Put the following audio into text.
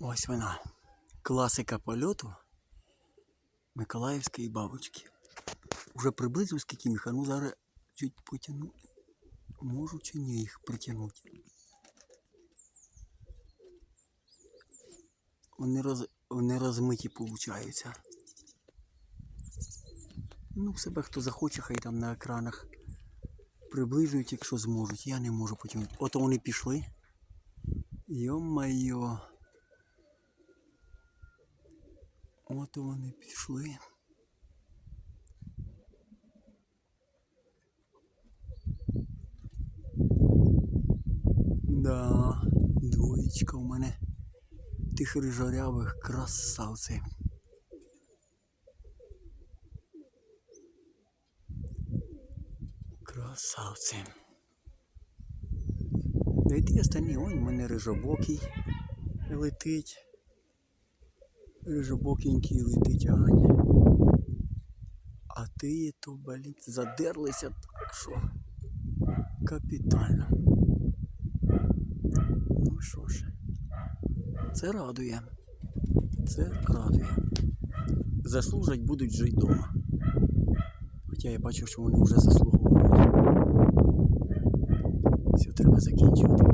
Ось вона. Класика польоту Миколаївської бабочки. Уже приблизив скільки міг, ну зараз чуть потягну. Можу чи ні їх притягнути. Вони, роз... Вони розмиті получаються. Ну, себе хто захоче, хай там на екранах приближують, якщо зможуть. Я не можу потягнути. Ото вони пішли. Йо-майо. От вони пішли. Да, двоєчка у мене тих рижарявих. Красавці. Да й ті останні, ой, у мене рижобокий летить. Рижобокенький летить, Аня. А ти то, блін, задерлися так що. Капітально. Ну що ж, це радує. Це радує. Заслужать будуть жити вдома. Хоча я бачив, що вони вже заслуговують. Все, треба закінчувати.